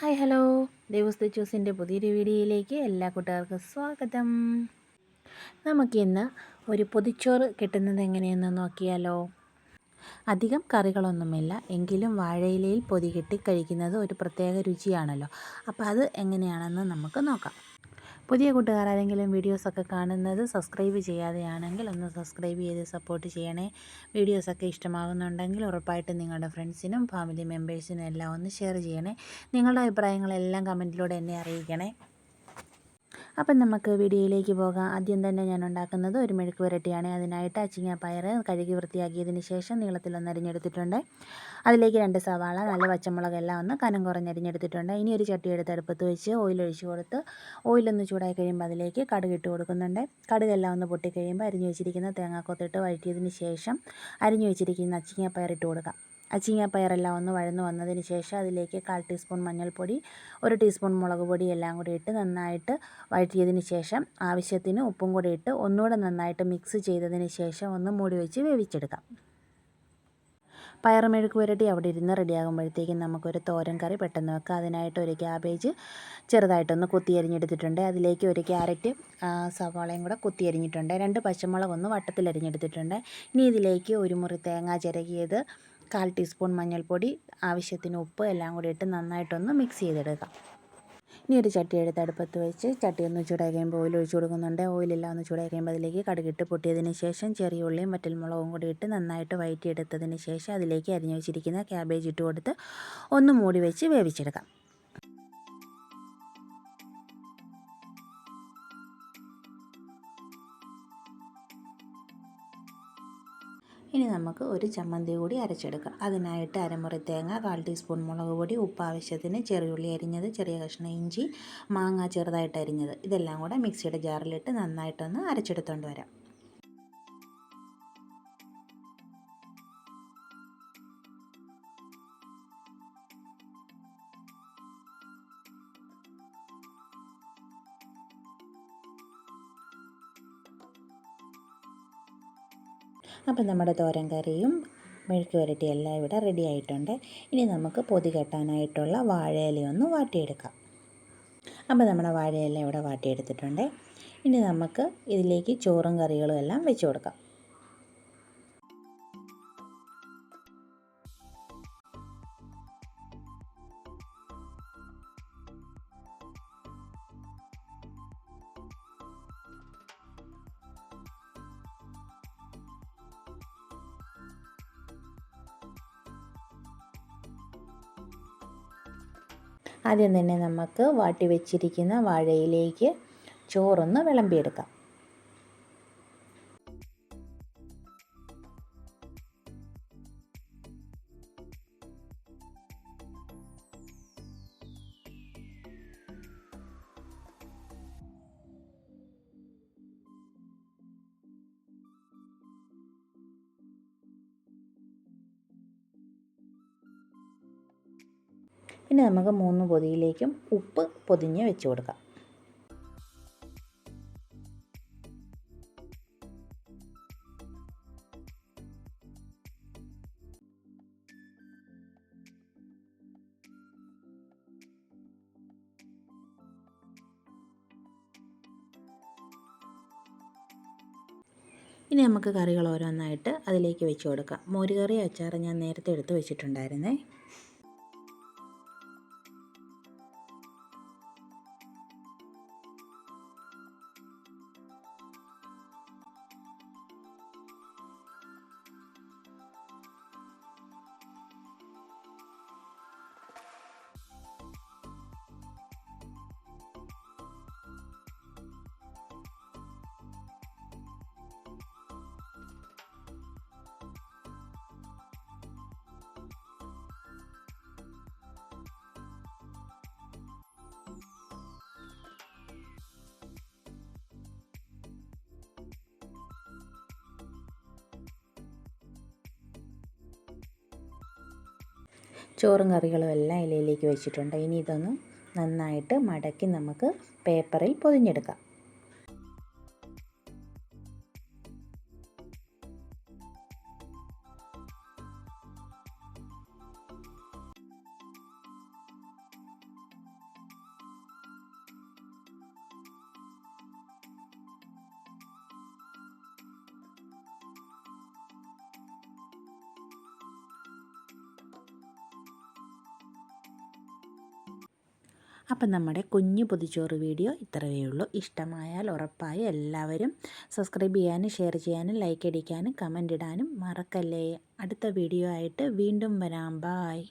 Hi hello. ദേവസ്ത ജ്യൂസിന്റെ പുതിയൊരു വീഡിയോയിലേക്ക് എല്ലാ കൂട്ടുകാർക്കും സ്വാഗതം. നമുക്കിന്ന് ഒരു പൊതിച്ചോറ് കിട്ടുന്നത് എങ്ങനെയെന്ന് നോക്കിയാലോ? അധികം കറികളൊന്നുമില്ല. എങ്കിലും വാഴയിലയിൽ പൊതി കെട്ടി കഴിക്കുന്നത് ഒരു പ്രത്യേക രുചിയാണല്ലോ. അപ്പോൾ അത് എങ്ങനെയാണെന്ന് നമുക്ക് നോക്കാം. പുതിയ കൂട്ടുകാരാരെങ്കിലും വീഡിയോസൊക്കെ കാണുന്നത് സബ്സ്ക്രൈബ് ചെയ്യാതെയാണെങ്കിൽ ഒന്ന് സബ്സ്ക്രൈബ് ചെയ്ത് സപ്പോർട്ട് ചെയ്യണേ. വീഡിയോസൊക്കെ ഇഷ്ടമാകുന്നുണ്ടെങ്കിൽ ഉറപ്പായിട്ടും നിങ്ങളുടെ ഫ്രണ്ട്സിനും ഫാമിലി മെമ്പേഴ്സിനും എല്ലാം ഒന്ന് ഷെയർ ചെയ്യണേ. നിങ്ങളുടെ അഭിപ്രായങ്ങളെല്ലാം കമന്റിലൂടെ എന്നെ അറിയിക്കണേ. അപ്പം നമുക്ക് വീഡിയോയിലേക്ക് പോകാം. ആദ്യം തന്നെ ഞാൻ ഉണ്ടാക്കുന്നത് ഒരു മെഴുക്ക് പുരട്ടിയാണ്. അതിനായിട്ട് അച്ചിങ്ങ പയർ കഴുകി വൃത്തിയാക്കിയതിന് ശേഷം നീളത്തിലൊന്ന് അരിഞ്ഞെടുത്തിട്ടുണ്ട്. അതിലേക്ക് രണ്ട് സവാള നല്ല പച്ചമുളകെല്ലാം ഒന്ന് കനം കുറഞ്ഞരിഞ്ഞെടുത്തിട്ടുണ്ട് ഇനി ഒരു ചട്ടി എടുത്ത് അടുപ്പത്ത് വെച്ച് ഓയിൽ കൊടുത്ത് ഓയിലൊന്ന് ചൂടായി കഴിയുമ്പോൾ അതിലേക്ക് കടുക് ഇട്ട് കൊടുക്കുന്നുണ്ട്. കടുകെല്ലാം ഒന്ന് പൊട്ടിക്കഴിയുമ്പോൾ അരിഞ്ഞു വെച്ചിരിക്കുന്ന തേങ്ങാക്കൊത്തിട്ട് വഴറ്റിയതിന് ശേഷം അരിഞ്ഞു വെച്ചിരിക്കുന്ന അച്ചിങ്ങ പയർ ഇട്ട് കൊടുക്കാം. അച്ചിങ്ങാപ്പയറെല്ലാം ഒന്ന് വഴന്ന് വന്നതിന് ശേഷം അതിലേക്ക് കാൽ ടീസ്പൂൺ മഞ്ഞൾപ്പൊടി ഒരു ടീസ്പൂൺ മുളക് പൊടി എല്ലാം കൂടി ഇട്ട് നന്നായിട്ട് വഴറ്റിയതിന് ശേഷം ആവശ്യത്തിന് ഉപ്പും കൂടി ഇട്ട് ഒന്നുകൂടെ നന്നായിട്ട് മിക്സ് ചെയ്തതിന് ശേഷം ഒന്ന് മൂടി വെച്ച് വേവിച്ചെടുക്കാം. പയറുമെഴുക്ക് പുരട്ടി അവിടെ ഇരുന്ന് റെഡിയാകുമ്പോഴത്തേക്കും നമുക്കൊരു തോരൻ കറി പെട്ടെന്ന് വെക്കാം. അതിനായിട്ട് ഒരു ക്യാബേജ് ചെറുതായിട്ടൊന്ന് കുത്തി അരിഞ്ഞെടുത്തിട്ടുണ്ട്. അതിലേക്ക് ഒരു ക്യാരറ്റ് സവാളയും കൂടെ കുത്തി അരിഞ്ഞിട്ടുണ്ട്. രണ്ട് പച്ചമുളക് ഒന്ന് വട്ടത്തിൽ അരിഞ്ഞെടുത്തിട്ടുണ്ട്. ഇനി ഇതിലേക്ക് ഒരു മുറി തേങ്ങ ചിരകിയത് കാൽ ടീസ്പൂൺ മഞ്ഞൾപ്പൊടി ആവശ്യത്തിന് ഉപ്പ് എല്ലാം കൂടി ഇട്ട് നന്നായിട്ടൊന്ന് മിക്സ് ചെയ്തെടുക്കാം. ഇനി ഒരു ചട്ടി എടുത്ത് അടുപ്പത്ത് വെച്ച് ചട്ടി ഒന്ന് ചൂടായി കഴിയുമ്പോൾ ഓയിൽ ഒഴിച്ചു കൊടുക്കുന്നുണ്ട്. ഓയിലെല്ലാം ഒന്ന് ചൂടായി കഴിയുമ്പോൾ അതിലേക്ക് കടുകിട്ട് പൊട്ടിയതിന് ശേഷം ചെറിയ ഉള്ളിയും വറ്റൽമുളകും കൂടി ഇട്ട് നന്നായിട്ട് വയറ്റിയെടുത്തതിന് ശേഷം അതിലേക്ക് അരിഞ്ഞു വെച്ചിരിക്കുന്ന ക്യാബേജ് ഇട്ട് കൊടുത്ത് ഒന്ന് മൂടി വെച്ച് വേവിച്ചെടുക്കാം. ഇനി നമുക്ക് ഒരു ചമ്മന്തി കൂടി അരച്ചെടുക്കാം. അതിനായിട്ട് അരമുറി തേങ്ങ കാൽ ടീസ്പൂൺ മുളക് പൊടി ഉപ്പ് ആവശ്യത്തിന് ചെറിയുള്ളി അരിഞ്ഞത് ചെറിയ കഷ്ണം ഇഞ്ചി മാങ്ങ ചെറുതായിട്ട് അരിഞ്ഞത്. ഇതെല്ലാം കൂടെ മിക്സിയുടെ ജാറിലിട്ട് നന്നായിട്ടൊന്ന് അരച്ചെടുത്തുകൊണ്ട് വരാം. അപ്പം നമ്മുടെ തോരൻ കറിയും മെഴുക്ക് വരട്ടി എല്ലാം ഇവിടെ റെഡി ആയിട്ടുണ്ട്. ഇനി നമുക്ക് പൊതി കെട്ടാനായിട്ടുള്ള വാഴയില വാട്ടിയെടുക്കാം. അപ്പോൾ നമ്മുടെ വാഴയില ഇവിടെ വാട്ടിയെടുത്തിട്ടുണ്ട്. ഇനി നമുക്ക് ഇതിലേക്ക് ചോറും കറികളും എല്ലാം വെച്ച് കൊടുക്കാം. ആദ്യം തന്നെ നമുക്ക് വാട്ടി വെച്ചിരിക്കുന്ന വാഴയിലേക്ക് ചോറൊന്ന് വിളമ്പിയെടുക്കാം. ഇനി നമുക്ക് മൂന്ന് പൊതിയിലേക്കും ഉപ്പ് പൊതിഞ്ഞ് വെച്ച് കൊടുക്കാം. ഇനി നമുക്ക് കറികൾ ഓരോന്നായിട്ട് അതിലേക്ക് വെച്ച് കൊടുക്കാം. മോരുകറി അച്ചാർ ഞാൻ നേരത്തെ എടുത്ത് വെച്ചിട്ടുണ്ടായിരുന്നേ. ചോറും കറികളും എല്ലാം ഇലയിലേക്ക് വെച്ചിട്ടുണ്ട്. ഇനി ഇതൊന്ന് നന്നായിട്ട് മടക്കി നമുക്ക് പേപ്പറിൽ പൊതിഞ്ഞെടുക്കാം. അപ്പം നമ്മുടെ കുഞ്ഞു പൊതിച്ചോറ് വീഡിയോ ഇത്രയേ ഉള്ളൂ. ഇഷ്ടമായാൽ ഉറപ്പായി എല്ലാവരും സബ്സ്ക്രൈബ് ചെയ്യാനും ഷെയർ ചെയ്യാനും ലൈക്ക് അടിക്കാനും കമന്റ് ഇടാനും മറക്കല്ലേ. അടുത്ത വീഡിയോ ആയിട്ട് വീണ്ടും വരാം. ബായ്